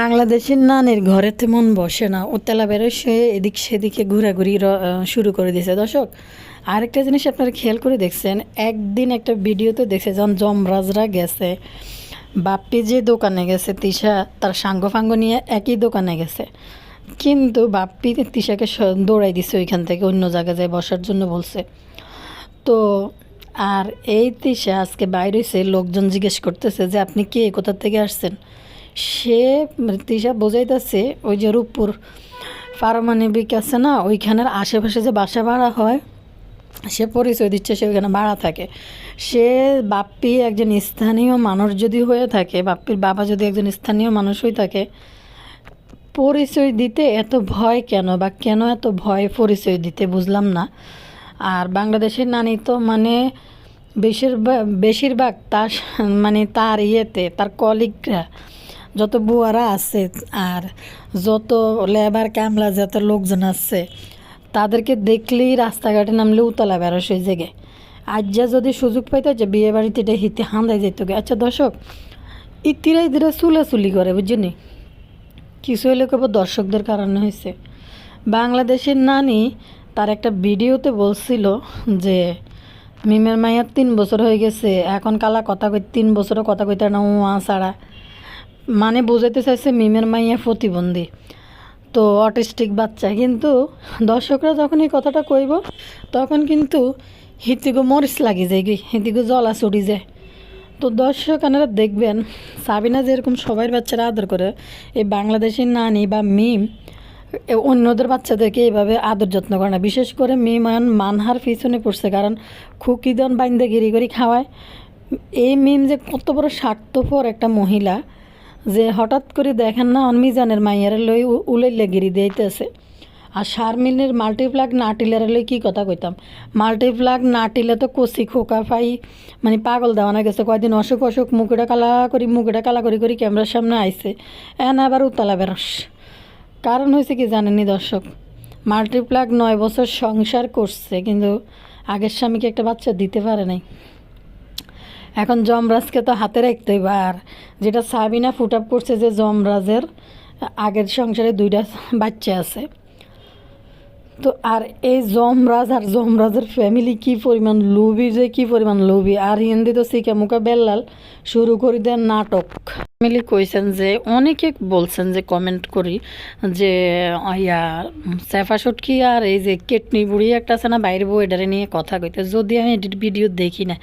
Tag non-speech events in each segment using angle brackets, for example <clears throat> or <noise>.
বাংলাদেশের নানের ঘরে তেমন বসে না। ও তেলা বেরো সে এদিক সেদিকে ঘোরাঘুরি শুরু করে দিয়েছে। দর্শক, আরেকটা জিনিস আপনারা খেয়াল করে দেখছেন, একদিন একটা ভিডিওতে দেখছে, যখন যমরাজরা গেছে, বাপ্পি যে দোকানে গেছে, তিশা তার সাঙ্গ ফাঙ্গ নিয়ে একই দোকানে গেছে। কিন্তু বাপ্পি তিশাকে দৌড়াই দিছে ওইখান থেকে, অন্য জায়গায় যায় বসার জন্য বলছে। তো আর এই তিশা আজকে বাইরে লোকজন জিজ্ঞেস করতেছে যে, আপনি কে? কোথা থেকে আসছেন? সে তিশা বোঝাইতেছে, ওই যে রূপপুর পারমাণবিক আছে না, ওইখানের আশেপাশে যে বাসা ভাড়া হয়, সে পরিচয় দিচ্ছে সে ওইখানে ভাড়া থাকে। সে বাপ্পি একজন স্থানীয় মানুষ যদি হয়ে থাকে, বাপ্পির বাবা যদি একজন স্থানীয় মানুষ হয়ে থাকে, পরিচয় দিতে এত ভয় কেন বা কেন এত ভয় পরিচয় দিতে বুঝলাম না। আর বাংলাদেশের নানি তো মানে বেশিরভাগ বেশিরভাগ তার মানে তার ইয়েতে, তার কলিগরা যত বুয়ারা আছে আর যত লেবার কামলা, যত লোকজন আছে, তাদেরকে দেখলেই রাস্তাঘাটে নামলে উতলা বেরো সেই জায়গায়। আজ যা যদি সুযোগ পাইতো যে বিয়ে বাড়িতে এটা হিতে হান্দাই যেত গে। আচ্ছা দর্শক, ইতিরা ইতিরা চুলাচুলি করে বুঝলি কিছু হলে কেবল দর্শকদের কারণে হয়েছে বাংলাদেশের নানি তার একটা ভিডিওতে বলছিল যে, মিমের মাইয়ার তিন বছর হয়ে গেছে, এখন কালা কথা কই, তিন বছরও কথা কইতে না, উয়া ছাড়া। মানে বোঝাইতে চাইছে মিমের মাইয়া প্রতিবন্ধী। তো অটিস্টিক বাচ্চা। কিন্তু দর্শকরা যখন এই কথাটা কইব, তখন কিন্তু হিতিগো মরিচ লাগি যায় কি হিতিগো জলা চড়ি যায়। তো দর্শক আপনারা দেখবেন, সাবিনা যেরকম সবাই বাচ্চারা আদর করে, এই বাংলাদেশের নানি বা মিম অন্যদের বাচ্চাদেরকে এইভাবে আদর যত্ন করে না। বিশেষ করে মিম মানহার পিছনে পড়ছে, কারণ খুকিদন বাইন্দে গিরি গিরি খাওয়ায়। এই মিম যে কত বড় স্বার্থপর একটা মহিলা যে হঠাৎ করে দেখেন না, অনমিজানের মাইয়ারে লই উলাইলে গিরি দিতেছে আর শারমিনের মাল্টিপ্লাগ নাটিলের লই কি কথা কইতাম? মাল্টিপ্লাগ নাটিলে তো কচি খোকা পাই মানে পাগল দেওয়া না গেছে। কয়দিন অসুখ অসুখ, মুখটা কালা করি, মুখটা কালা করি করি ক্যামেরার সামনে আইছে। এন আবার উতলা বেরস। কারণ হয়েছে কি জানেননি দর্শক? মাল্টিপ্লাগ নয় বছর সংসার করছে, কিন্তু আগের স্বামীকে একটা বাচ্চা দিতে পারে নাই। এখন যমরাজকে তো হাতে রাখতে আর যেটা সাবিনা ফুট আপ করছে যে যমরাজের আগের সংসারে দুইটা বাচ্চা আছে। তো আর এই যমরাজ আর যমরাজের ফ্যামিলি কি পরিমাণ লোভি যে কি পরিমাণ লোভি। আর হিন্দি তো শিখে মুখে বেল্লাল শুরু করে দেন নাটক। ফ্যামিলি কইছেন যে, অনেকে বলছেন যে কমেন্ট করি যে, ইয়া সেফা সুটকি আর এই যে কেটনি বুড়ি একটা আছে না বাইরে বউ এটারে নিয়ে কথা কইতে। যদি আমি এডিট ভিডিও দেখি না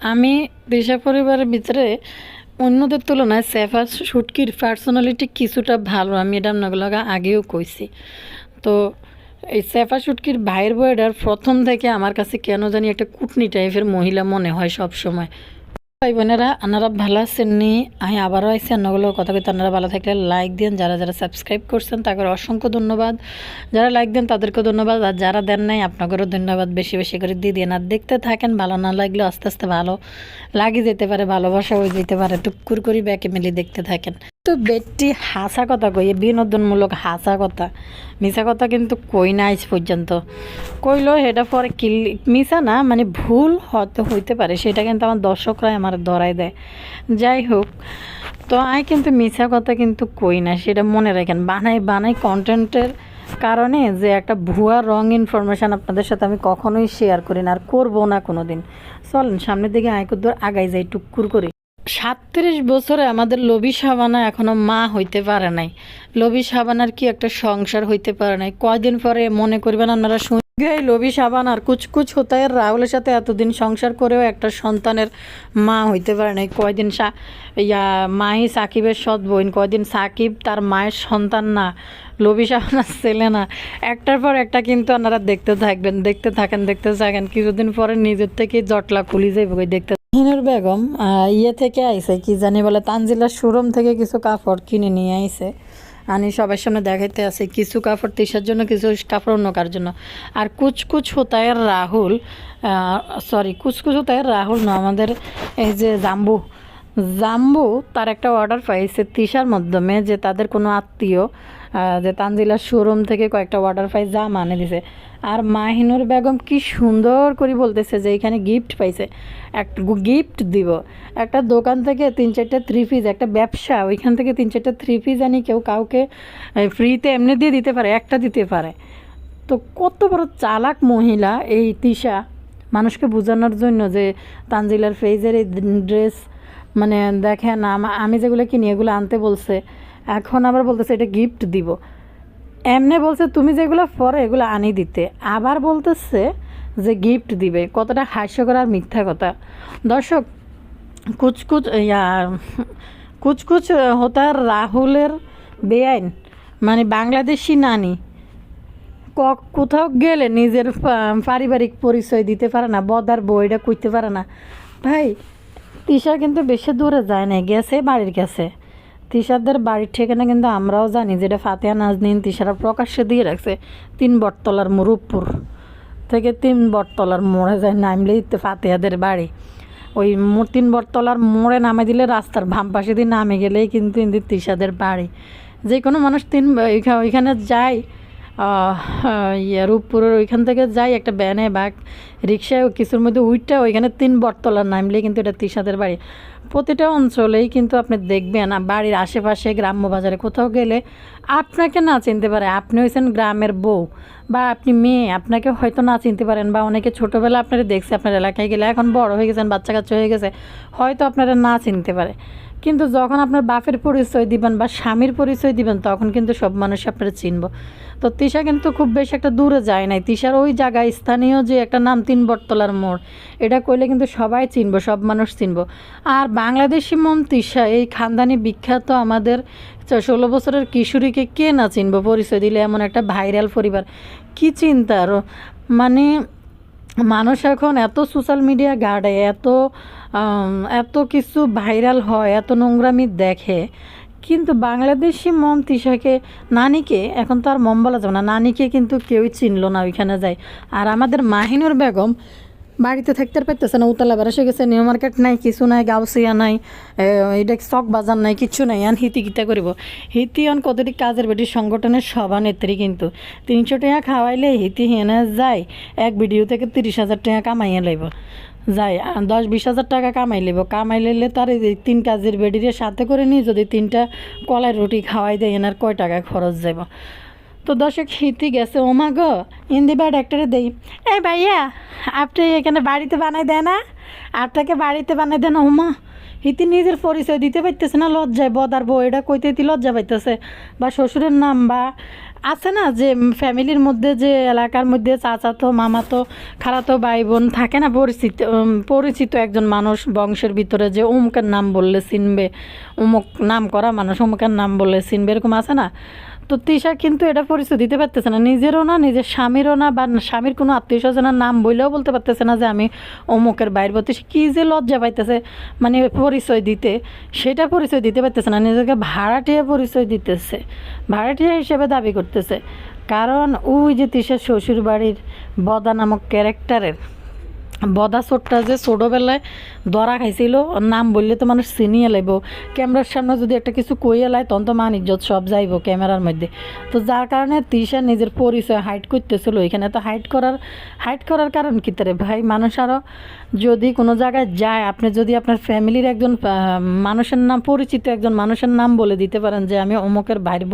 আমি দিশা পরিবারের ভিতরে অন্যদের তুলনায় সেফার শুটকির পার্সোনালিটি কিছুটা ভালো, আমি এটা আপনাগুলোকে আগেও কইছি। তো এই সেফা শুটকির ভাইয়ের বয়েডার প্রথম থেকে আমার কাছে কেন জানি একটা কুটনি টাইপের মহিলা মনে হয় সব সময় ভাই বোনেরা আনারা ভালো আছেন নি? আমি আবারও আইসি অন্যগুলো কথা কিন্তু আপনারা ভালো থাকলে লাইক দিন যারা যারা সাবস্ক্রাইব করছেন, তাদের অসংখ্য ধন্যবাদ। যারা লাইক দেন, তাদেরকেও ধন্যবাদ। আর যারা দেন নাই আপনাদেরও ধন্যবাদ। বেশি বেশি করে দিয়ে দিন আর দেখতে থাকেন, ভালো না লাগলেও আস্তে আস্তে ভালো লাগি যেতে পারে, ভালোবাসা হয়ে যেতে পারে। টুকুর করি ব্যাকে মিলিয়ে দেখতে থাকেন। তো বেটটি হাসা কথা কই বিনোদনমূলক হাসা কথা। মিশা কথা কিন্তু কই না আজ পর্যন্ত। কইলো এটা পরে কিল মিশা না মানে ভুল হয়তো হইতে পারে, সেটা কিন্তু আমার দর্শকরাই আমার ধরাই দেয়। যাই হোক, তো আই কিন্তু মিশা কথা কিন্তু কই না, সেটা মনে রাখেন। বানাই বানাই কন্টেন্টের কারণে যে একটা ভুয়া রং ইনফরমেশান আপনাদের সাথে আমি কখনোই শেয়ার করি না, আর করব না কোনো দিন চলেন, সামনের দিকে আয়কুদ্দর আগাই যাই টুকুর করি। সাতত্রিশ বছরে আমাদের লবি সাবানা এখনও মা হইতে পারে নাই। লবি সাবানার কি একটা সংসার হইতে পারে নাই? কয়দিন পরে মনে করবেন আপনারা শুনে লবি সাবান আর কুচকুচ হোতায়ের রাহুলের সাথে এতদিন সংসার করেও একটা সন্তানের মা হইতে পারে নাই। কয়দিন ইয়া, মাহি সাকিবের সৎ বোন, কয়দিন সাকিব তার মায়ের সন্তান না লবি সাবানার ছেলে না। একটার পর একটা কিন্তু আপনারা দেখতে থাকবেন, দেখতে থাকেন দেখতে থাকেন। কিছুদিন পরে নিজের থেকে জটলা খুলি যাইব দেখতে হিনুর বেগম ইয়ে থেকে আইছে, কি জানি বলে, তানজিলার শোরুম থেকে কিছু কাপড় কিনে নিয়ে আইছে। আনি সবার সামনে দেখাইতে আছে, কিছু কাপড় তিসার জন্য, কিছু কাপড় অন্য কার জন্য। আর কুচকুচ হোতায়ের রাহুল সরি কুচকুচ হোতায়ের রাহুল না, আমাদের এই যে জাম্বু। জাম্বু তার একটা অর্ডার পাইছে তিশার মাধ্যমে যে তাদের কোনো আত্মীয় যে তানজিলার শোরুম থেকে কয়েকটা ওয়াটার পাই যা মানে দিছে। আর মাহিনুর বেগম কি সুন্দর করে বলতেছে যে এখানে গিফট পাইছে। একটা গিফট দিব। একটা দোকান থেকে তিন চারটা থ্রি পিস একটা ব্যবসা, ওইখান থেকে তিন চারটা থ্রি পিস আনি, কেউ কাউকে ফ্রিতে এমনি দিয়ে দিতে পারে, একটা দিতে পারে। তো কত বড় চালাক মহিলা এই তিশা। মানুষকে বোঝানোর জন্য যে তানজিলার ফেজের এই ড্রেস মানে দেখেন আমি যেগুলো কিনি, এগুলো আনতে বলছে। এখন আবার বলতেছে, এটা গিফট দিব। এমনি বলছে, তুমি যেগুলো পরে এগুলো আনি দিতে। আবার বলতেছে যে গিফট দিবে। কতটা হাস্যকর আর মিথ্যা কথা। দর্শক, কুচকুচ, ইয়া, কুচকুচ হতার রাহুলের বেআইন মানে বাংলাদেশি নানি কোথাও গেলে নিজের পারিবারিক পরিচয় দিতে পারে না, বদার বইটা কইতে পারে না। ভাই, তিশা কিন্তু বেশি দূরে যায় না গেছে বাড়ির কাছে। তিশাদের বাড়ির ঠিকানা কিন্তু আমরাও জানি, যেটা ফাতেহা নাজনীন তিশারা প্রকাশ্যে দিয়ে রাখছে, তিন বটতলার মুরুপুর থেকে তিন বটতলার মোড়ে যায় নামলেই ফাতেহাদের বাড়ি। ওই তিন বটতলার মোড়ে নামে দিলে রাস্তার বাম পাশে দিয়ে নামে গেলেই কিন্তু ইন্দির তিশাদের বাড়ি। যে কোনো মানুষ তিন ওইখা- ওইখানে যায় ইয়ে রূপপুরের ওইখান থেকে যাই একটা ব্যানে বা রিক্সায় কিছুর মধ্যে উইটটা ওইখানে তিন বটতলার নামলে কিন্তু এটা তিসাদের বাড়ি। প্রতিটা অঞ্চলেই কিন্তু আপনি দেখবেন বাড়ির আশেপাশে গ্রাম্য বাজারে কোথাও গেলে আপনাকে না চিনতে পারে। আপনি হয়েছেন গ্রামের বউ বা আপনি মেয়ে, আপনাকে হয়তো না চিনতে পারেন বা অনেকে ছোটোবেলা আপনারা দেখছে, আপনার এলাকায় গেলে এখন বড় হয়ে গেছেন, বাচ্চা কাচ্চা হয়ে গেছে, হয়তো আপনারা না চিনতে পারে। কিন্তু যখন আপনার বাপের পরিচয় দিবেন বা স্বামীর পরিচয় দিবেন, তখন কিন্তু সব মানুষ আপনারা চিনব। তো তিশা কিন্তু খুব বেশি একটা দূরে যায় নাই। তিশার ওই জায়গায় স্থানীয় যে একটা নাম তিন বটতলার মোড়, এটা কইলে কিন্তু সবাই চিনব, সব মানুষ চিনব। আর বাংলাদেশি মন তিশা এই খানদানি বিখ্যাত আমাদের ষোলো বছরের কিশোরীকে কে না চিনব? পরিচয় দিলে এমন একটা ভাইরাল পরিবার। কি চিন্তা আরও মানে মানুষ এখন এত সোশ্যাল মিডিয়া গাড়ে এত এত কিছু ভাইরাল হয়, এত নোংরামি দেখে কিন্তু বাংলাদেশি মম তিশাকে, নানিকে এখন তো আর মম বলা যাবে না। নানিকে কিন্তু কেউই চিনল না, ওইখানে যায়। আর আমাদের মাহিনুর বেগম বাড়িতে থাকতে পারতেছে না, উতলা বেড়াসে গেছে, নিউ মার্কেট নাই, কিছু নাই, গাউসিয়া নাই এটা চক বাজার নাই, কিছু নাই, আন হিতি কিতা করিব। হিতি অন কতটি কাজের বেটি, সংগঠনের সভানেত্রী কিন্তু। তিনশো টাকা খাওয়াইলে হিতি হেনে যায়, এক ভিডিও থেকে তিরিশ হাজার টাকা কামাইয়া লাইব। যাই দশ বিশ হাজার টাকা কামাই লিব। কামাই লিলে তার এই তিন কাজের বেডিরে সাথে করে নিই যদি তিনটা কলাই রুটি খাওয়াই দেয়, এনার কয় টাকা খরচ যাব? তো দর্শক, হিতি গেছে ওমা গো, ইন্দি বা ডাক্তারে দেই। এই ভাইয়া, আপনি এখানে বাড়িতে বানাই দেয় না আপনাকে বাড়িতে বানাই দেন ওমা হিতি নিজের পরিচয় দিতে পারতেছে না, লজ্জায় বদার বউ, এটা কইতে লজ্জা পাইতেছে। বা শ্বশুরের নাম বা আছে না যে ফ্যামিলির মধ্যে যে এলাকার মধ্যে চাচা তো মামা তো মামাতো, খালাতো ভাই বোন থাকে না, পরিচিত পরিচিত একজন মানুষ বংশের ভিতরে যে অমুকের নাম বললে চিনবে অমুক নাম করা মানুষ অমুকের নাম বললে চিনবে, এরকম আছে না? তো কিন্তু এটা পরিচয় দিতে পারতেছে না। নিজেরও না, নিজের স্বামীরও না, বা স্বামীর কোনো আত্মীয় স্বজনের নাম বললেও বলতে পারতেছে না যে আমি অমুকের বাইর বলতে সে কী যে লজ্জা পাইতেছে মানে পরিচয় দিতে। সেটা পরিচয় দিতে পারতেছে না, নিজেকে ভাড়াটিয়া পরিচয় দিতেছে, ভাড়াটিয়া হিসেবে দাবি করতেছে। কারণ ওই যে তিশার শ্বশুর বাড়ির বদা নামক ক্যারেক্টারের বদা চোরটা যে ছোটোবেলায় ধরা খাইছিল নাম বললে তো মানুষ চিনিয়ে লাইব ক্যামেরার সামনে যদি একটা কিছু কইয়ে লাই তখন তো মান ইজ্জত সব যাইব ক্যামেরার মধ্যে। তো যার কারণে তিশা নিজের পরিচয় হাইট করতেছিল। এখানে তো হাইট করার হাইট করার কারণ কী তারে ভাই? মানুষ আরও যদি কোনো জায়গায় যায়, আপনি যদি আপনার ফ্যামিলির একজন মানুষের নাম, পরিচিত একজন মানুষের নাম বলে দিতে পারেন যে, আমি অমুকের ভাইব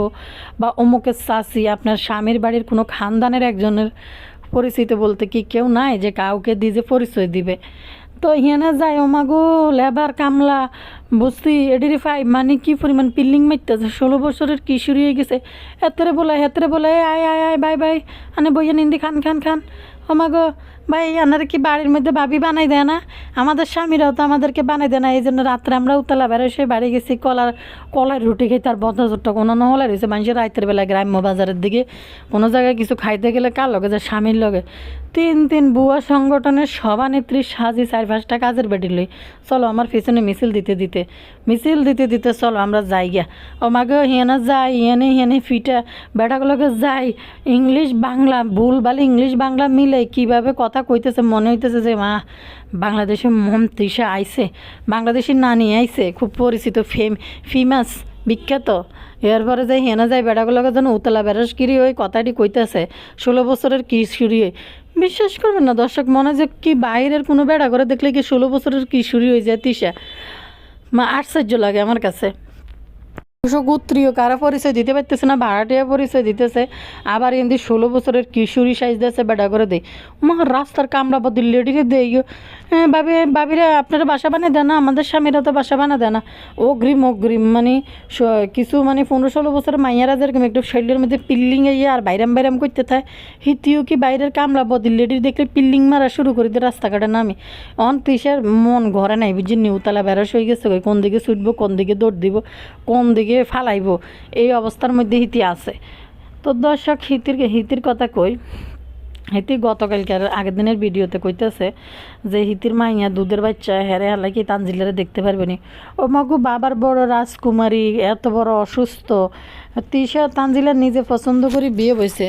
বা অমুকের চাষি আপনার স্বামীর বাড়ির কোনো খানদানের একজনের পরিচিত বলতে কি কেউ নাই যে কাউকে দিয়ে পরিচয় দিবে। তো হিয়ানে যায় ওমাগো লেবার কামলা বস্তি এডিরি ফাই মানে কি পরিমাণ পিল্লিং মারতেছে ষোলো বছরের কিশোরী হয়ে গেছে। হেতরে বলে হেতরে বলে আয় আয় আয়, বাই বাই। আনে বইয়া নিন্দি খান খান খান। ওমাগো ভাই আনার কি বাড়ির মধ্যে ভাবি বানাই দেয় না? আমাদের স্বামীরাও তো আমাদেরকে বানাই দেয় না। এই জন্য রাত্রে আমরা উতলা বেরোয় সে বাড়ি গেছি, কলার কলার রুটি খেয়ে তার বদনাজরটা কোনো নহলে রয়েছে। মানুষের রাতের বেলায় গ্রাম্য বাজারের দিকে কোনো জায়গায় কিছু খাইতে গেলে কার লগে? যে স্বামীর লগে। তিন তিন বুয়া সংগঠনের সভানেত্রী সাজি চার, পাঁচটা কাজের বেটি লই। চলো, আমার পিছনে মিছিল দিতে দিতে। দিতে। মিছিল দিতে দিতে চলো, আমরা যাই গিয়া। ও মাগে হিয়ানা যাই, হিয়ানে হিয়ানে ফিটা বেটাগুলোকে যাই। ইংলিশ বাংলা ভুল বালি ইংলিশ বাংলা মিলে কীভাবে কথা কইতেছে, মনে হইতেছে যে, মা, বাংলাদেশের মন তৃষা আইছে। বাংলাদেশের নানি আইছে, খুব পরিচিত, ফেম, ফেমাস, বিখ্যাত। এরপরে যে হেনা যায় বেড়াগুলোকে যেন উতলা বেরসগিরি ওই কথাটি কইতেছে। ষোলো বছরের কিশোরী হয়ে। বিশ্বাস করবেন না দর্শক, মনে যে কি বাইরের কোনো বেড়া করে দেখলে কি ষোলো বছরের কিশোরী হয়ে যায় তিশা মা আশ্চর্য লাগে আমার কাছে। গোত্রীয় কারা পরিচয় দিতে পারতেছে না? ভাড়াটিয়া পরিচয় দিতেছে। আবার এমনি ষোলো বছরের কিশোরী সাইজ দিয়েছে বেড়া করে দেয় মা, রাস্তার কামড়া বদি লেডিরে দেয় ভাবি, ভাবিরা, আপনারা বাসা বানিয়ে দেন না? আমাদের স্বামীরা তো বাসা বানা দেয় না। অগ্রিম অগ্রিম মানে কিছু মানে পনেরো ষোলো বছরের মাইয়ারা যেরকম একটু শরীরের মধ্যে পিল্লিং ইয়ে আর বাইরাম বাইরাম করতে থাকে, হিতিও কি বাইরের কামলা বদি লেডির দেখলে পিল্লিং মারা শুরু করে দিয়ে রাস্তাঘাটে নামি। অন তিসের মন ঘরে নাই বুঝছি নিউতলা বেরস হয়ে গেছে কোন দিকে ছুটবো, কোন দিকে দৌড় দিব, কোন দিকে ফালাইব, এই অবস্থার মধ্যে হিতি আছে। তো দর্শক, হিতির হিতির কথা কই, হিতি গতকালকার আগের দিনের ভিডিওতে কইতেছে যে হিতির মাইয়া দুধের বাচ্চা হেরে হালাই কি তানজিলারে দেখতে পারবে নি? ও মাগু বাবার বড় রাজকুমারী, এত বড় অসুস্থ। তিশা তানজিলা নিজে পছন্দ করে বিয়ে বইছে।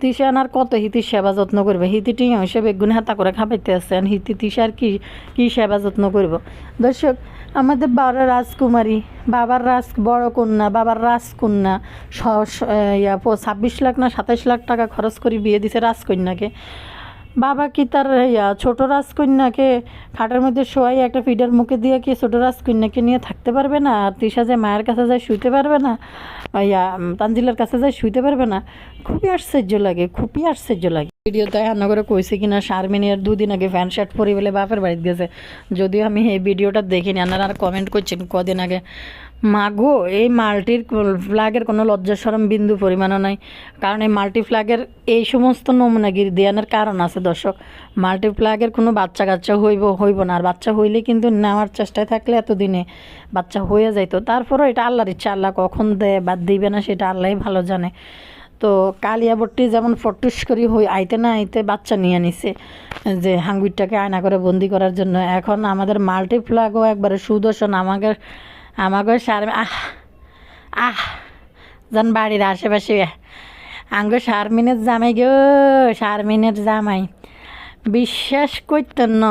তিশা আনার কত হিতির সেবা যত্ন করবে? হিতি টিয়া হিসেবে বেগুন হাতা করে খাপাইতে আসছে হিতি তিশার কি কি সেবা যত্ন করব? দর্শক আমাদের বাবার রাজকুমারী, বাবার রাজ, বড় কন্যা, বাবার রাজকন্যা ছাব্বিশ লাখ না সাতাশ লাখ টাকা খরচ করে বিয়ে দিছে রাজকন্যাকে। বাবা কি তার ইয়া ছোট রাজকন্যাকে খাটের মধ্যে শোয়াই একটা ফিডার মুখে দিয়ে কি ছোটো রাজকন্যাকে নিয়ে থাকতে পারবে না? আর তৃষা যে মায়ের কাছে যায় শুইতে পারবে না? ইয়া তানজিলার কাছে যায় শুইতে পারবে না? খুবই আশ্চর্য লাগে, খুবই আশ্চর্য লাগে। ভিডিওতে হান্না করে কইছে কিনা শারমিনের দুদিন আগে প্যান্ট শার্ট পরি বলে বাপের বাড়িতে গেছে। যদিও আমি এই ভিডিওটা দেখিনি আপনারা আর কমেন্ট করছেন কদিন আগে। মাগো, এই মাল্টির ফ্ল্যাগের কোনো লজ্জা সরম বিন্দু পরিমাণও নাই। কারণ এই মাল্টি ফ্ল্যাগের এই সমস্ত নমুনাগিরি দেওয়ানোর কারণ আছে, দর্শক। মাল্টি ফ্ল্যাগের কোনো বাচ্চা কাচ্চা হইব হইব না। আর বাচ্চা হইলে কিন্তু নেওয়ার চেষ্টায় থাকলে এতদিনে বাচ্চা হয়ে যাইতো। তারপরও এটা আল্লাহর ইচ্ছা, আল্লাহ কখন দেয় বা দিবে না সেটা আল্লাহই ভালো জানে। তো কালিয়াবট্টি যেমন ফটুস করি হই আইতে না আইতে বাচ্চা নিয়ে নিছে, যে হাঙ্গুরটাকে আয়না করে বন্দি করার জন্য। এখন আমাদের মাল্টি ফ্ল্যাগও একবারে সুদর্শন। আমাকে আমাকে সার আহ আহ, যেন বাড়ির আশেপাশে। আঙ্গ শারমিনের জামাই গো, শারমিনের জামাই। বিশ্বাস করতেন ন,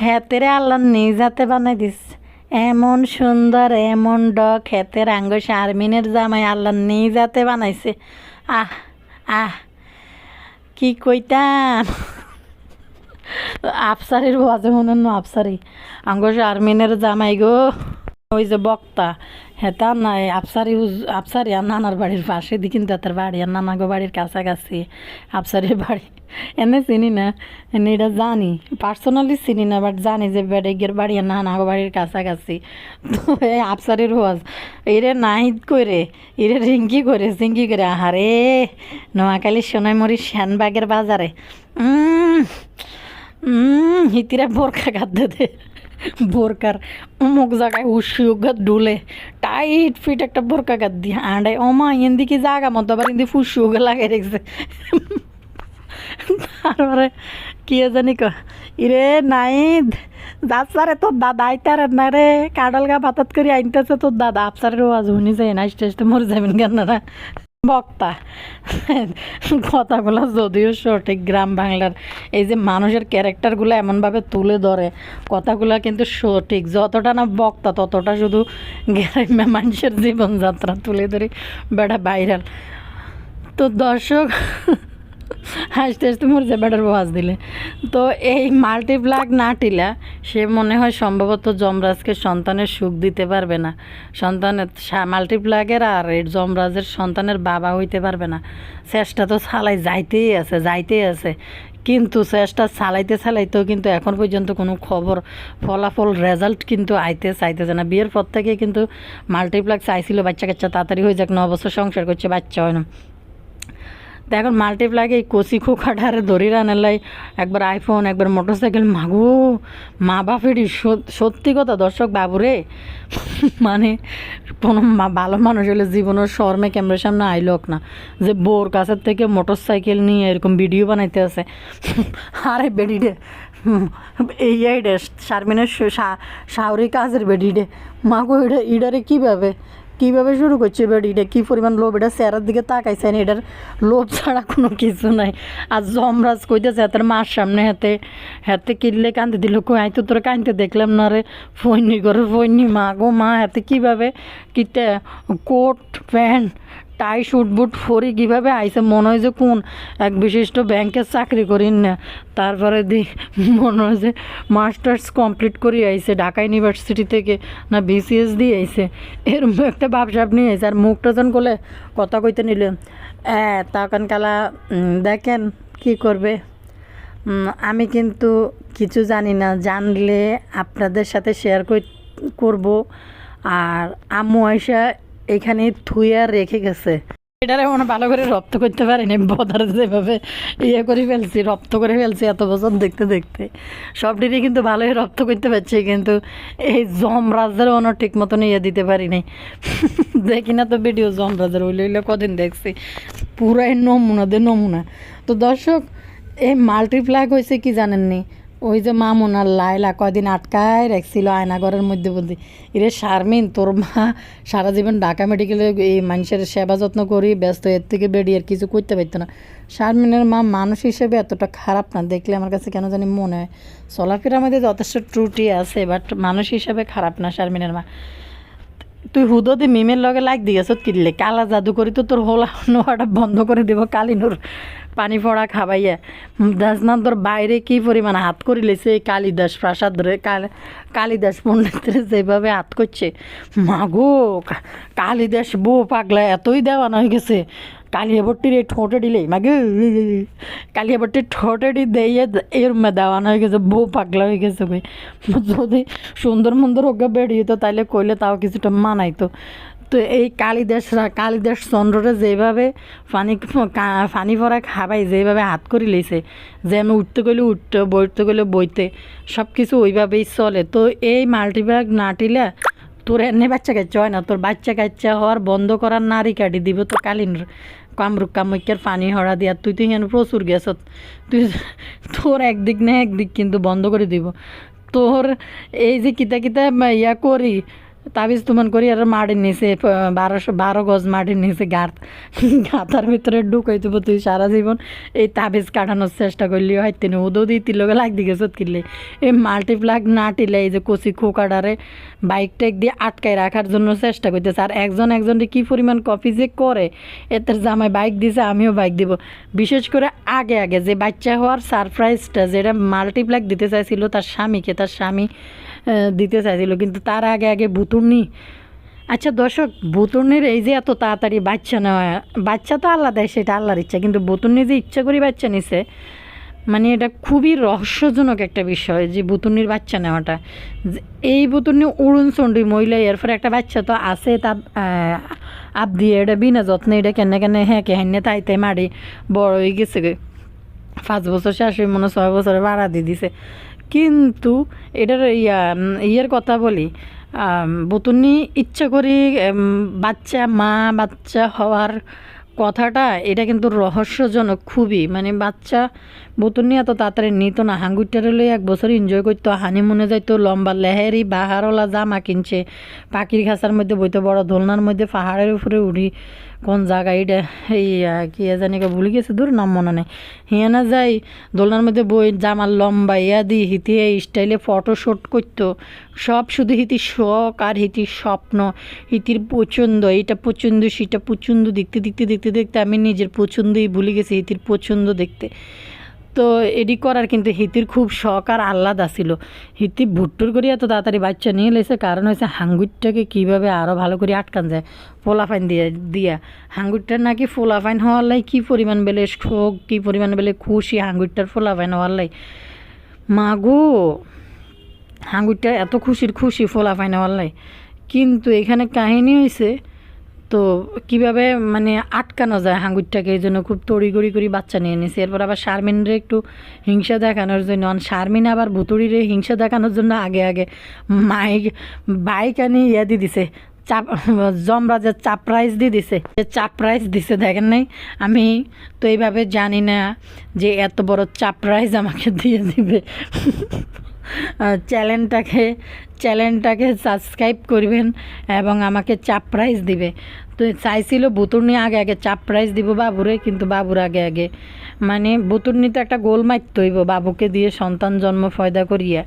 হেতেরে আল্লাহ নিজাতে বানাই দিস। এমন সুন্দর, এমন ডক হেতের আঙ্গ শারমিনের জামাই আল্লাহ নিজাতে বানাইছে। আহ আহ, কি কইতাম? আফসারির বাজে মনে ন আফসারি। আঙ্গ শারমিনের জামাই গো। ওই যে বক্তা হ্যাঁ তার না আফসারি আফসারি আর নানার বাড়ির পাশে দি কিন্তু তার বাড়ি আর নানা নানাগো বাড়ির কাছাকাছি, আফসারির বাড়ি। এনে চিনি না, এনে এটা জানি, পার্সোনালি চিনি না, বাট জানি যে বেডেগের বাড়ি আর নানাগো বাড়ির কাছাকাছি। তো এই আফসারির হোয়াজ এরে নাহিদ করে এরে রিঙ্কি করে সিঙ্কি করে আহারে, নোয়াখালী সোনাইমুড়ি শ্যানবাগের বাজারে হিতিরা বোরখা গাদ্দে দে। বোরকার অমুক জায়গায় উসুগা ডুলে টাইট ফিট একটা বোরকা গাদ দিয়ে আন্ডায় ওমা এন্দি কি জায়গা মতো? আবার এন্দি ফুসুগা লাগাই রেখেছে। তারপরে কি জানি ক ইরে নাই যাচ্ছারে তোর দাদা আইতারে না রে। কাডল গা বাতাত করে আনতেছে তোর দাদা। আপসারের ওয়াজ শুনি যায় না আস্তে আস্তে মরে যাবেন কেন না? বক্তা। কথাগুলো যদিও সঠিক, গ্রাম বাংলার এই যে মানুষের ক্যারেক্টারগুলো এমনভাবে তুলে ধরে, কথাগুলো কিন্তু সঠিক। যতটা না বক্তা, ততটা শুধু গ্রামে মানুষের জীবনযাত্রা তুলে ধরে বেড়া ভাইরাল। তো দর্শক হাসতে হাসতে মরছে বেটার ওয়াজ দিলে। তো এই মাল্টিপ্লাগ না টিলা, সে মনে হয় সম্ভবত যমরাজকে সন্তানের সুখ দিতে পারবে না। সন্তানের মাল্টিপ্লাগের আর এই যমরাজের সন্তানের বাবা হইতে পারবে না। চেষ্টা তো চালাই যাইতেই আছে যাইতেই আছে। কিন্তু চেষ্টা চালাইতে চালাইতেও কিন্তু এখন পর্যন্ত কোনো খবর, ফলাফল রেজাল্ট কিন্তু আইতে চাইতেছে না। বিয়ের পর থেকে কিন্তু মাল্টিপ্লাগ চাইছিল বাচ্চা কাচ্চা তাড়াতাড়ি হয়ে যাক, ন বছর সংসার করছে, বাচ্চা হয় না। তো এখন মাল্টিপ্লাগে এই কচি খোকাটারে ধরি রানেলাই একবার আইফোন একবার মোটরসাইকেল মাগো মা বাপেরই সত- সত্যি কথা দর্শক বাবুরে। মানে কোনো ভালো মানুষ হলে জীবনের শর্মে ক্যামেরার সামনে আইলোক না। যে বোর কাছের থেকে মোটরসাইকেল নিয়ে এরকম ভিডিও বানাইতে আছে। আরে হুম, এই আইডে শারমিনের শাহরি কাজের বেডি ডে মা গো এটা ইডারে কীভাবে? কীভাবে শুরু করছে বেডিটা কি পরিমাণ লোভ? এটা স্যারের দিকে তাকাইছে না, এটার লোভ ছাড়া কোনো কিছু নাই। আর জমরাজ কইতেছে, হাতের মার সামনে হাতে হাতে কিনলে কান্দে দিল। কই আই তো তোর কাঁদতে দেখলাম না রে। ফৈনি করে ফৈনি মা গো মা, হাতে কীভাবে কিতে coat, pant tie suit boot ফরি কীভাবে আইসে মনে হয় যে কোন এক বিশিষ্ট ব্যাংকের চাকরি করিন না। তারপরে দি <laughs> মনে হয় যে মাস্টার্স কমপ্লিট করে আইসে ঢাকা ইউনিভার্সিটি থেকে না বিসিএস দিয়ে আইসে এরম একটা ভাবসাব নিয়ে আইসে আর মুখটা যখন করলে কথা কইতে নিলে হ্যাঁ তখন কালা দেখেন কি করবে? আমি কিন্তু কিছু জানি না। জানলে আপনাদের সাথে শেয়ার করব। আর আম্মু আয়সা এখানে থুইয়া রেখে গেছে। এটারে মনে ভালো করে রপ্ত করতে পারিনি, বদার যেভাবে ইয়ে করে ফেলছি, রপ্ত করে ফেলছি এত বছর দেখতে দেখতে। সবটিরই কিন্তু ভালোই রপ্ত করতে পারছি, কিন্তু এই জমরাজদের অন্য ঠিক মতন ইয়ে দিতে পারিনি। দেখি না তো ভিডিও জমরাজের ওইলে ওইলে কদিন দেখছি। পুরাই নমুনা দে, নমুনা। তো দর্শক, এই মাল্টিপ্লাগ হয়েছে কি জানেননি? ওই যে মামুনার লাইলা কদিন আটকায় রাখছিল আয়নাঘরের মধ্যে বলতে এরে শারমিন, তোর মা সারা জীবন ঢাকা মেডিকেলে এই মানুষের সেবা যত্ন করি, ব্যস্ত, এর থেকে বেরিয়ে আর কিছু করতে পারতো না। শারমিনের মা মানুষ হিসেবে এতটা খারাপ না, দেখলে আমার কাছে কেন জানি মনে হয়। চলাফেরার মধ্যে যথেষ্ট ত্রুটি আছে বাট মানুষ হিসেবে খারাপ না শারমিনের মা। তুই হুদো দি মিমের লগে লাগ দিয়েছ কিনলে কালা জাদু করি তো তোর হোলা নোয়াটা বন্ধ করে দিব, কালিনুর পানি পড়া খাবাইয়া। দাস না, তোর বাইরে কি পরিমাণ হাত করি লেছে এই কালিদাস প্রাসাদ রে কাল, কালিদাস পণ্ডিতরে যেভাবে হাত করছে। মাগো কালিদাস বউ পাগলা, এতই দেওয়ানো হয়ে গেছে। কালিয়াবট্টির এই ঠোঁটে দিলে মাগে কালিয়াবট্টির ঠোঁটে দি দিয়ে এর দেওয়ানো হয়ে গেছে বউ পাগলা হয়ে গেছে ভাই যদি সুন্দর মন্দর ওকে বেরিয়ে তো তাইলে কইলে তাও কিছুটা মানাইতো তো। এই কালিদাসরা কালিদাস চন্দ্ররে যেভাবে কা- পানি ভরা খাবাই যেভাবে হাত করে লইছে যে আমি উঠতে গেলে উঠতে বইতে গেলে বইতে সব কিছু ওইভাবেই চলে। তো এই মাল্টিব্যাগ নাটিলা তোর এনে বাচ্চা কাচ্চা হয় না? তোর বাচ্চা কাচ্চা হওয়ার বন্ধ করার নারী কাটি দিব তো কালিন কামরুক কামুকের পানি হরা দিয়া তুই তো এখানে প্রচুর গেছত। তুই তোর একদিক না একদিক কিন্তু বন্ধ করে দিব। তোর এই যে কিতা কিতা ইয়া করি তাবিজ তুমান করি, আর মাটির নিচে বারোশো, বারো গজ মাটির নিচে গাঁত। গাঁতার ভিতরে ঢুকাই দেবো তুই সারা জীবন। এই তাবিজ কাটানোর চেষ্টা করলি হয়তো না উদো দিয়ে তিল লগে দিকে কিনলে এই মাল্টিপ্লাগ না টিলে এই যে কচি খোকাডারে বাইক টাইক দিয়ে আটকায় রাখার জন্য চেষ্টা করতেছে। আর একজন একজনকে কী পরিমাণ কপি যে করে এদের জামাই বাইক দিছে, আমিও বাইক দিব। বিশেষ করে আগে আগে যে বাচ্চা হওয়ার সারপ্রাইজটা, যেটা মাল্টিপ্লাগ দিতে চাইছিল তার স্বামীকে, তার স্বামী দিতে চাইছিল, কিন্তু তার আগে আগে বুতুর্নি আচ্ছা দর্শক বুতুর্নির এই যে এত তাড়াতাড়ি বাচ্চা নেওয়া, বাচ্চা তো আল্লাহ দেয়, সেটা আল্লাহর ইচ্ছা, কিন্তু বুতুর্নি যে ইচ্ছা করে বাচ্চা নিছে মানে এটা খুবই রহস্যজনক একটা বিষয় যে বুতুর্নির বাচ্চা নেওয়াটা। এই বুতুর্নি উড়ুন চণ্ডী মহিলা এরপরে একটা বাচ্চা তো আছে তা আপ দিয়ে এটা বিনা যত্নে, এটা কেনে কেনে হ্যাঁ কে হ্যাঁ তাই তাই মারি, বড় হয়ে গেছে পাঁচ বছর শেষ হয়ে মনে ছয় বছরে বাড়া দিয়ে দিছে। কিন্তু এটার ইয়া ইয়ের কথা বলি বতুনি ইচ্ছা করি বাচ্চা, মা, বাচ্চা হওয়ার কথাটা, এটা কিন্তু রহস্যজনক খুবই। মানে বাচ্চা বতুনি এত তাড়াতাড়ি নিত না, হাঙ্গুরটারে লই এক বছর এনজয় করতো হানিমুনে যাইতো, লম্বা লেহেরি, বাহারওয়ালা জামা কিনছে, পাখির ঘাসার মধ্যে বইতে বড় দোলনার মধ্যে পাহাড়ের উপরে উঠি কোন জায়গা এটা, এই কি জানি ভুলে গেছে, দূর নাম মনে নেই। হিয়া না যাই, দোলনার মধ্যে বই জামার লম্বা ইয়া দি হিতি, এই স্টাইলে ফটো শ্যুট করতো। সব শুধু হিতির শখ আর হিতির স্বপ্ন। হিতির পছন্দ এইটা পছন্দ সেটা পছন্দ দেখতে দেখতে দেখতে দেখতে আমি নিজের পছন্দই ভুলে গেছি, হিতির পছন্দ দেখতে। তো এডি করার কিন্তু হিতির খুব শখ আর আহ্লাদ আসিল হিতি ভুট্টুর করে এত তাড়াতাড়ি বাচ্চা নিয়ে লেছে, কারণ হয়েছে হাঙ্গুরটাকে কীভাবে আরও ভালো করে আটকান যায় ফোলাফাইন দিয়ে দিয়া। হাঙ্গুরটার নাকি ফোলাফাইন হওয়ার লাই কী পরিমাণ বেলে শোক, কী পরিমাণ বেলে খুশি হাঙ্গুরটার ফোলাফাইন হওয়ার লাই। মাগো, হাঙ্গুরটা এত খুশির খুশি ফোলাফাইন হওয়ার লাই। কিন্তু এখানে কাহিনী হয়েছে তো কীভাবে মানে আটকানো যায় হাঙ্গুরটাকে, এই জন্য খুব তড়িগড়ি করে বাচ্চা নিয়ে নিছে। এরপর আবার শারমিনরে একটু হিংসা দেখানোর জন্য আর শারমিন আবার ভুতুড়িরে হিংসা দেখানোর জন্য আগে আগে মাইক, বাইক আনি ইয়া দিয়ে দিছে, চাপ, যমরাজের চাপ প্রাইজ দিয়ে দিছে। যে চাপ প্রাইজ দিছে, দেখেন নাই? আমি তো এইভাবে জানি না যে এত বড় চাপ প্রাইজ আমাকে দিয়ে দিবে। চ্যানেলটাকে চ্যানেলটাকে সাবস্ক্রাইব করবেন এবং আমাকে চাপ প্রাইজ দিবে। তো চাইছিল বুতুর্নি আগে আগে চাপ প্রাইজ দিব বাবুরে, কিন্তু বাবুর আগে আগে। মানে বুতুর্নি তো একটা গোল মারতে হইব বাবুকে দিয়ে সন্তান জন্ম ফয়দা করিয়া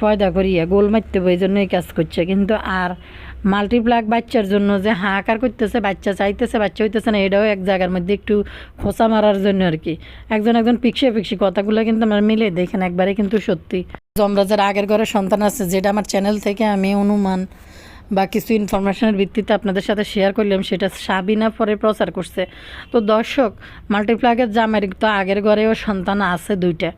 ফয়দা করিয়া গোল মারতে হবে এই কাজ করছে। কিন্তু আর মাল্টিপ্লাক বাচ্চার জন্য যে হাহাকার করতেছে, বাচ্চা চাইতেছে, বাচ্চা হইতেছে না, এটাও এক জায়গার মধ্যে একটু খোসা মারার জন্য আর কি। একজন একজন পিকসে পিকসি কথাগুলো কিন্তু আমরা মিলে দেখেন, একবারে কিন্তু সত্যি। যমরাজের আগের ঘরে সন্তান আছে, যেটা আমার চ্যানেল থেকে আমি অনুমান বা কিছু ইনফরমেশনের ভিত্তিতে আপনাদের সাথে শেয়ার করলাম, সেটা সাবিনা পরে প্রচার করছে। তো দর্শক মাল্টিপ্লাগের জামাইর তো আগের ঘরেও সন্তান আছে দুইটা।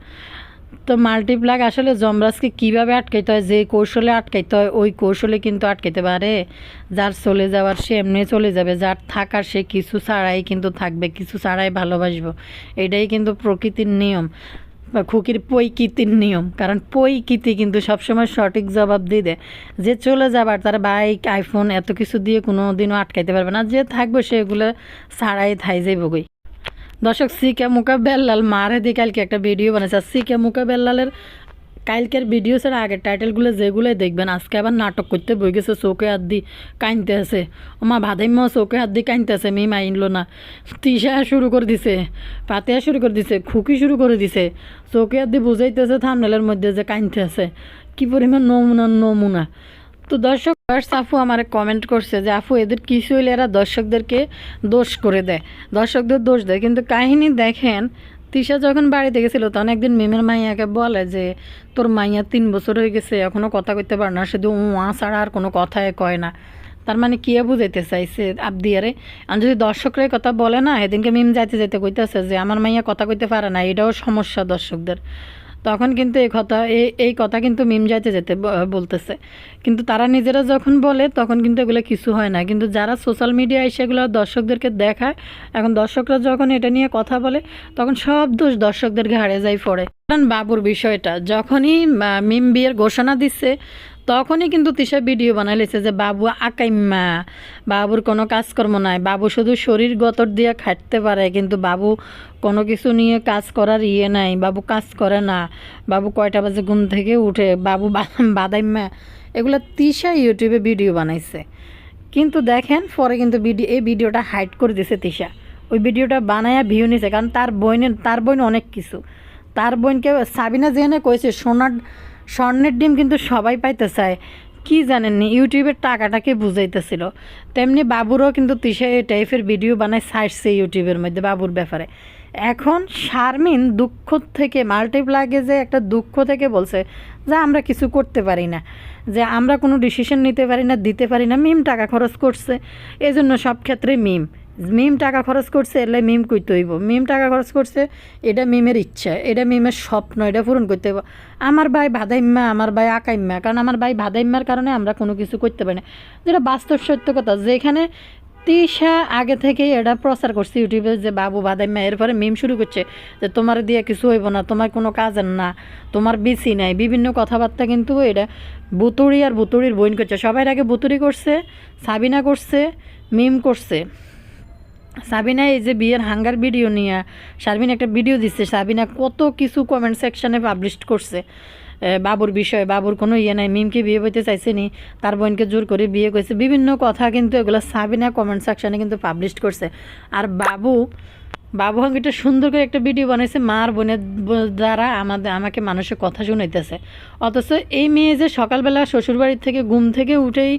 তো মাল্টিপ্লাগ আসলে যমরাজকে কীভাবে আটকাইতে হয়, যে কৌশলে আটকাইতে হয়, ওই কৌশলে কিন্তু আটকাইতে পারে। যার চলে যাওয়ার সে এমনি চলে যাবে, যার থাকার সে কিছু ছাড়াই কিন্তু থাকবে, কিছু ছাড়াই ভালোবাসবো। এটাই কিন্তু প্রকৃতির নিয়ম। বা খুকির পৈকিতির নিয়ম। কারণ পৈকিতি কিন্তু সবসময় সঠিক জবাব দিয়ে দেয়। যে চলে যাবার তার বাইক, আইফোন এত কিছু দিয়ে কোনো দিনও আটকাইতে পারবে না। যে থাকবে সেগুলো ছাড়াই থাই যাইবগই দর্শক, সিকে মুকা বেল্লাল মারে দিয়ে কালকে একটা ভিডিও বানাইছে। আর সিকে মুকা বেল্লালের কালকের ভিডিও ছাড়া আগের টাইটেলগুলো যেগুলোই দেখবেন, আজকে আবার নাটক করতে বই গেছে, চোখে হাত দি কাঁদতে আছে ও মা ভাদাইম্মা চোখে হাত দি কাঁদতে আছে মেয়ে মাইনলো না। তিসা শুরু করে দিছে পাতিয়া শুরু করে দিছে, খুকি শুরু করে দিছে। চোখে হাত দি বুঝাইতেছে থামনেলের মধ্যে যে কাঁদতে আছে কি পরিমাণ নমুনা নমুনা। তো দর্শক ফার্স্ট আফু আমার কমেন্ট করছে যে, আফু, এদের কিছু হইলে এরা দর্শকদেরকে দোষ করে দেয়। দর্শকদের দোষ দেয়, কিন্তু কাহিনী দেখেন তিশা যখন বাড়িতে গেছিল, তখন একদিন মেমের মাইয়াকে বলে যে, তোর মাইয়া তিন বছর হয়ে গেছে এখনও কথা করতে পারে না, শুধু উঁ ছাড়া আর কোনো কথাই কয় না। তার মানে কি বুঝাইতে চাইছে আবদিয়ারে আর যদি দর্শকরাই কথা বলে না, এদিনকে মিম যাইতে যাইতে কইতেছে যে, আমার মাইয়া কথা কইতে পারে না, এটাও সমস্যা দর্শকদের। তখন কিন্তু এই কথা, এই এই কথা কিন্তু মিম যাইতে যেতে বলতেছে। কিন্তু তারা নিজেরা যখন বলে, তখন কিন্তু এগুলো কিছু হয় না। কিন্তু যারা সোশ্যাল মিডিয়ায় সেগুলো দর্শকদেরকে দেখায়, এখন দর্শকরা যখন এটা নিয়ে কথা বলে, তখন সব দোষ দর্শকদের ঘাড়ে যাই পড়ে। কারণ বাবুর বিষয়টা, যখনই মিম বিয়ের ঘোষণা দিচ্ছে তখনই কিন্তু তিশা ভিডিও বানাইলেছে যে, বাবু আকাইম্মা বাবুর কোনো কাজকর্ম নাই। বাবু শুধু শরীর গতর দিয়ে খাটতে পারে, কিন্তু বাবু কোনো কিছু নিয়ে কাজ করার ইয়ে নাই। বাবু কাজ করে না। বাবু কয়টা বাজে ঘুম থেকে উঠে। বাবু বাদাইম্মা এগুলো তিশা ইউটিউবে ভিডিও বানাইছে। কিন্তু দেখেন, পরে কিন্তু ভিডিও এই ভিডিওটা হাইড করে দিছে তিশা। ওই ভিডিওটা বানায়া ভিউ নিছে, কারণ তার বোনের তার বোন অনেক কিছু। তার বোনকে সাবিনা জেনে কয়েছে সোনার স্বর্ণের ডিম কিন্তু সবাই পাইতে চায়। কি জানেননি? ইউটিউবের টাকাটাকে বুঝাইতেছিল? তেমনি বাবুরও কিন্তু তিশা এই টাইপের ভিডিও বানায় ছাড়ছে ইউটিউবের মধ্যে বাবুর ব্যাপারে। এখন শারমিন দুঃখ থেকে মাল্টিপ্লাগে যে একটা দুঃখ থেকে বলছে যে আমরা কিছু করতে পারি না, যে আমরা কোনো ডিসিশন নিতে পারি না, দিতে পারি না মিম টাকা খরচ করছে। এজন্য সব ক্ষেত্রে মিম মিম টাকা খরচ করছে, এলে মিম কইতে হইব মিম টাকা খরচ করছে, এটা মিমের ইচ্ছা, এটা মিমের স্বপ্ন, এটা পূরণ করতে হইব। আমার ভাই ভাদাইম্মা, আমার ভাই আকাইম্মা, কারণ আমার ভাই ভাদাইম্মার কারণে আমরা কোনো কিছু করতে পারি না। যেটা বাস্তব সত্য কথা, যেখানে তিশা আগে থেকে এটা প্রচার করছে ইউটিউবে যে, বাবু বাদাইম্মা এরপরে মিম শুরু করছে যে, তোমার দিয়ে কিছু হইব না, তোমার কোনো কাজের না, তোমার বিসি নাই। বিভিন্ন কথাবার্তা কিন্তু এটা বুতুড়ি আর বুতুড়ির বইন করছে। সবাই আগে বুতুড়ি করছে, সাবিনা করছে, মিম করছে। সাবিনা এই যে বিয়ের হাঙ্গার ভিডিও নিয়ে, সাবিনা একটা ভিডিও দিচ্ছে সাবিনা কত কিছু কমেন্ট সেকশানে পাবলিশ করছে। বাবুর বিষয়ে, বাবুর কোনো ইয়ে নাই, মিমকে বিয়ে বইতে চাইছে নি, তার বোনকে জোর করে বিয়ে করেছে, বিভিন্ন কথা কিন্তু এগুলো সাবিনা কমেন্ট সেকশানে কিন্তু পাবলিশ করছে। আর বাবু বাবু হাঙ্গিটা সুন্দর করে একটা ভিডিও বানাইছে মার বোনের দ্বারা আমাদের, আমাকে মানুষের কথা শুনাইতেছে। অথচ এই মেয়ে যে সকালবেলা শ্বশুরবাড়ির থেকে ঘুম থেকে উঠেই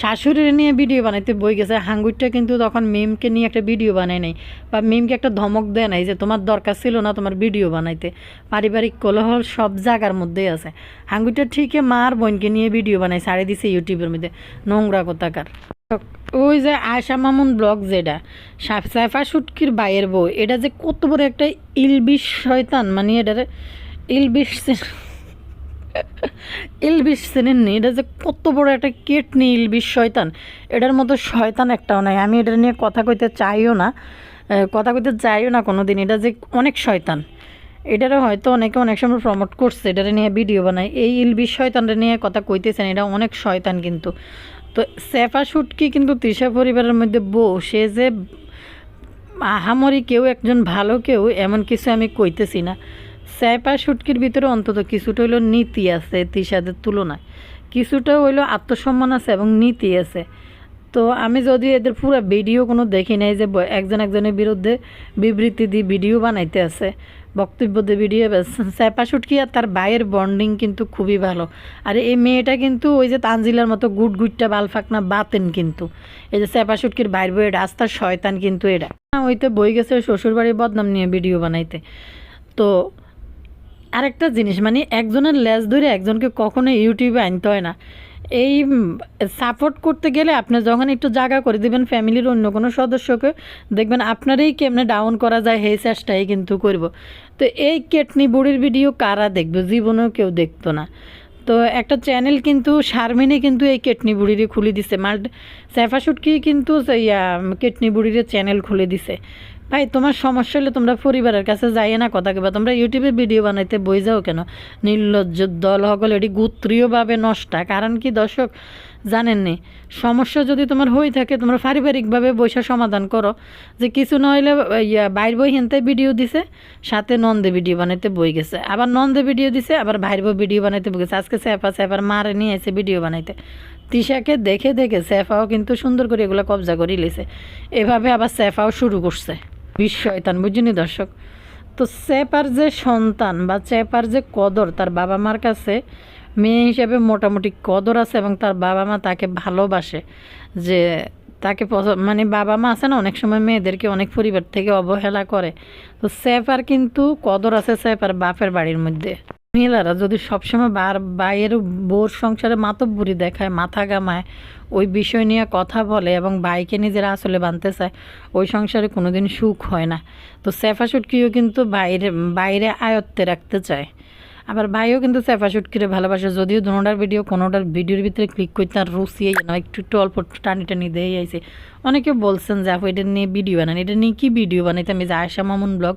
শাশুড়ির নিয়ে ভিডিও বানাইতে বই গেছে, হাঙ্গুরটা কিন্তু তখন মিমকে নিয়ে একটা ভিডিও বানায় নাই, বা মিমকে একটা ধমক দেয় নাই যে তোমার দরকার ছিল না তোমার ভিডিও বানাইতে। পারিবারিক কোলাহল সব জায়গার মধ্যেই আছে। হাঙ্গুরটা ঠিকই মার বোনকে নিয়ে ভিডিও বানাই ছাড়ে দিছে ইউটিউবের মধ্যে, নোংরা কোথাকার। ওই যে আয়সা মামুন ব্লগ যেটা সাইফা সুটকির বাইয়ের বউ, এটা যে কত বড় একটা ইলবিশ শয়তান মানে এটার ইলবিশ ইলবিশ চেনেননি এটা যে কত বড় একটা কেটনি ইলবিশ শয়তান, এটার মতো শয়তান একটাও নাই, আমি এটা নিয়ে কথা কইতে চাইও না কথা কইতে চাইও না কোনো দিন এটা যে অনেক শয়তান, এটারও হয়তো অনেকে অনেক সময় প্রমোট করছে, এটারে নিয়ে ভিডিও বানায়, এই ইলবিশ শয়তানটা নিয়ে কথা কইতেছেন, এটা অনেক শয়তান কিন্তু তো সেফা শুটকি কিন্তু তৃষা পরিবারের মধ্যে বউ। সে যে আহামরি কেউ একজন ভালো কেউ, এমন কিছু আমি কইতেছি না। স্যাপা শুটকির ভিতরে অন্তত কিছুটা হইল নীতি আছে তৃষাদের তুলনায়। কিছুটা হইল আত্মসম্মান আছে এবং নীতি আছে। তো আমি যদি এদের পুরো ভিডিও কোনো দেখি নাই যে একজন একজনের বিরুদ্ধে বিবৃতি দিয়ে ভিডিও বানাইতে আছে। বক্তব্য ভিডিও স্যাপা শুটকি আর তার ভাইয়ের বন্ডিং কিন্তু খুবই ভালো। আর এই মেয়েটা কিন্তু ওই যে তানজিলার মতো গুট গুটটা বালফাকনা বাতেন কিন্তু। এই যে স্যাপা শুটকির বাইর বই এটা আস্তার শয়তান কিন্তু এটা ওই তো বই গেছে শ্বশুরবাড়ির বদনাম নিয়ে ভিডিও বানাইতে। তো আরেকটা জিনিস মানে একজনের লেজ ধরে একজনকে কখনো ইউটিউবে আনতে হয় না। এই সাপোর্ট করতে গেলে আপনি যখন একটু জায়গা করে দেবেন ফ্যামিলির অন্য কোনো সদস্যকে, দেখবেন আপনারই কেমনে ডাউন করা যায়, সেই চেষ্টাই কিন্তু করব। তো এই কেটনি বুড়ির ভিডিও কারা দেখবে? জীবনেও কেউ দেখতো না। তো একটা চ্যানেল কিন্তু শারমিনে কিন্তু এই কেটনি বুড়িরে খুলে দিছে। মাল স্যাফা কিন্তু ইয়া কেটনি বুড়িরে চ্যানেল খুলে দিছে। ভাই, তোমার সমস্যা হলে তোমরা পরিবারের কাছে যাইয়ে না কথা কেবা তোমরা ইউটিউবে ভিডিও বানাইতে বই যাও কেন? নির্লজ্জ দল সকল এটি গোত্রীয়ভাবে নষ্টা। কারণ কি দর্শক জানেননি সমস্যা যদি তোমার হয়ে থাকে, তোমরা পারিবারিকভাবে বৈশা সমাধান করো। যে কিছু নইলে ইয়া, বাইর বই হেনতে ভিডিও দিছে, সাথে নন্দে ভিডিও বানাইতে বই গেছে। আবার নন্দে ভিডিও দিছে, আবার বাইর বই ভিডিও বানাইতে বই গেছে। আজকে স্যাপা স্যাপার মারে নিয়ে এসে ভিডিও বানাইতে। তিশাকে দেখে দেখে স্যাফাও কিন্তু সুন্দর করে এগুলো কবজা করে লিছে। এভাবে আবার স্যাফাও শুরু করছে। বিস্ময়তান বুঝিনি দর্শক? তো চেপার যে সন্তান বা চেপার যে কদর তার বাবা মার কাছে, মেয়ে হিসাবে মোটামুটি কদর আছে এবং তার বাবা মা তাকে ভালোবাসে। যে তাকে মানে বাবা মা আছে না, অনেক সময় মেয়েদেরকে অনেক পরিবার থেকে অবহেলা করে। তো স্যাপার কিন্তু কদর আছে স্যাপার বাপের বাড়ির মধ্যে। মহিলারা যদি সবসময় বার, বাইয়ের বোর সংসারে মাতব্বরি দেখায়, মাথা গামায় ওই বিষয় নিয়ে কথা বলে এবং বাইকে নিজেরা আসলে বানতে চায়, ওই সংসারে কোনোদিন সুখ হয় না। তো সেফা সুটকিও কিন্তু বাইরে বাইরে আয়ত্তে রাখতে চায়। আবার ভাইও কিন্তু সেফা সুটকিরে ভালোবাসে, যদিও দুটার ভিডিও, কোনোটার ভিডিওর ভিতরে ক্লিক করতে আর রুসিয়ে যেন একটু একটু অল্প টানি টানি দিয়ে আইছে। অনেকে বলছেন যে, আপু, এটা নিয়ে ভিডিও বানান, এটা নিয়ে কি ভিডিও বানাইতে? আমি যে আয়সা মামুন ব্লগ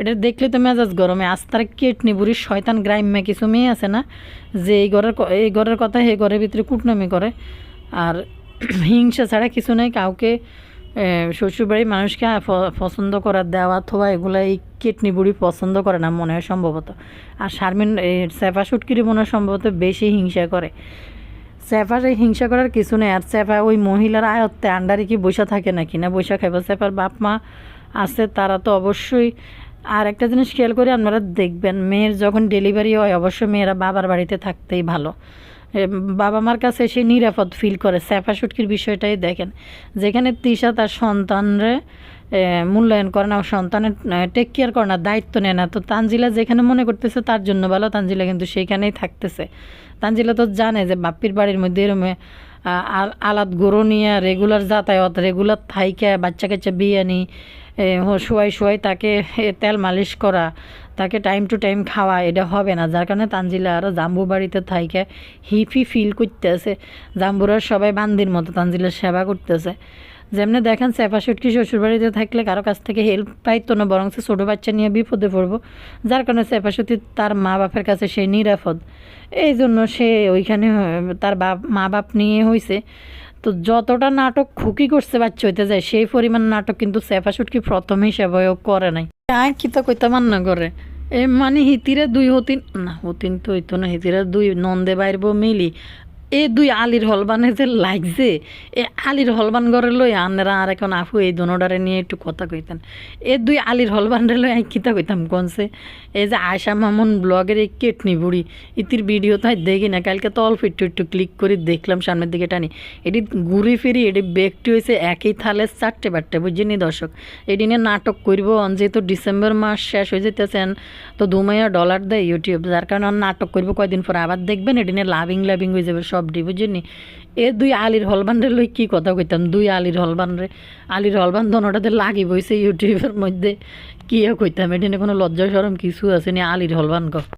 এটা দেখলে তো মেজাজ গরমে। আস্তার কেটনি বুড়ির শয়তান গ্রাইমে কিছু মেয়ে আছে না, যে এই ঘরের এই ঘরের কথা এই ঘরের ভিতরে কুটনামি করে। আর <clears throat> হিংসা ছাড়া কিছু নেই, কাউকে শ্বশুরবাড়ির মানুষকে পছন্দ করার দেওয়া অথবা এগুলো এই কিডনি বুড়ি পছন্দ করে না মনে হয় সম্ভবত। আর শারমিন সেফা সুটকিরি মনে হয় সম্ভবত বেশি হিংসা করে। সেফার এই হিংসা করার কিছু নেই, আর সেফা ওই মহিলার আয়ত্তে আন্ডারে কি বসে থাকে নাকি? না বসে খাইব? সেফার বাপ মা আছে, তারা তো অবশ্যই আর একটা জিনিস খেয়াল করে, আপনারা দেখবেন, মেয়ের যখন ডেলিভারি হয়, অবশ্যই মেয়েরা বাবার বাড়িতে থাকতেই ভালো। বাবা মার কাছে সে নিরাপদ ফিল করে স্যাফা সুটকির বিষয়টাই দেখেন। যেখানে তিশা তার সন্তানরে মূল্যায়ন করে না সন্তানের টেক কেয়ার করে না, দায়িত্ব নেয় না। তো তানজিলা যেখানে মনে করতেছে, তার জন্য ভালো, তানজিলা কিন্তু সেইখানেই থাকতেছে। তানজিলা তো জানে যে বাপ্পির বাড়ির মধ্যে এরমে আলাদ গরু নিয়ে রেগুলার যাতায়াত রেগুলার থাইকে বাচ্চা কাচ্চা বিয়ে আনি শুয়াই শোয়াই তাকে তেল মালিশ করা, তাকে টাইম টু টাইম খাওয়া, এটা হবে না। যার কারণে তানজিলা আরও জাম্বু বাড়িতে থাইকে হিফি ফিল করতেছে। জাম্বুরার সবাই বান্দির মতো তানজিলার সেবা করতেছে। যেমনি দেখেন সেফা সুটকি শ্বশুরবাড়িতে থাকলে কারও কাছ থেকে হেল্প পাইতো না বরং সে ছোটো বাচ্চা নিয়ে বিপদে পড়ব। যার কারণে সেফা সুতি তার মা বাপের কাছে সে নিরাপদ। এই জন্য সে ওইখানে তার বাপ, মা বাপ নিয়ে হয়েছে তো যতটা নাটক খুকি করছে বাচ্চা হইতে যায়, সেই পরিমাণ নাটক কিন্তু সেফা সুটকি প্রথম হিসাবেও করে নাই। আয় কি তো কইতে মান্না করে এ মানে হিতিরে দুই হতিন, না, হতিন তো হইতো না, হিতিরা দুই নন্দে বাইরব মিলি। এ দুই আলির হলবানে যে লাগছে, এ আলির হলবান ঘরে লই আনেরা আর এখন আফু এই দোনোডারে নিয়ে একটু কথা কইতেন। এ দুই আলির হলবানরে লই আমি কিতা কইতাম কোনছে? এই যে আয়সা মামুন ব্লগের এই কেটনি বুড়ি, ইতির ভিডিও তাই দেখি না, কালকে তো অল্প একটু একটু ক্লিক করে দেখলাম সামনের দিকে টানি। এটি ঘুরে ফিরি, এটি ব্যক্তি হয়েছে একই থালে চারটে বারটে, বুঝিনি দর্শক? এটি নিয়ে নাটক করব, যেহেতু ডিসেম্বর মাস শেষ হয়ে যেতেছেন তো দুমাইয়া ডলার দেয় ইউটিউব, যার কারণে নাটক করব কয়দিন পর। আবার দেখবেন এটি নিয়ে লাভিং লাভিং হয়ে যাবে, সব ডি বুঝিনি এ দুই আলির হলবান রে লই কী কথা কইতাম? দুই আলির হলবান রে আলির হলবান দনটাতে লাগি বইছে ইউটিউবের মধ্যে। কী কইতাম? এটি কোনো লজ্জা সরম কিছু আছে নি আলির হলবান ক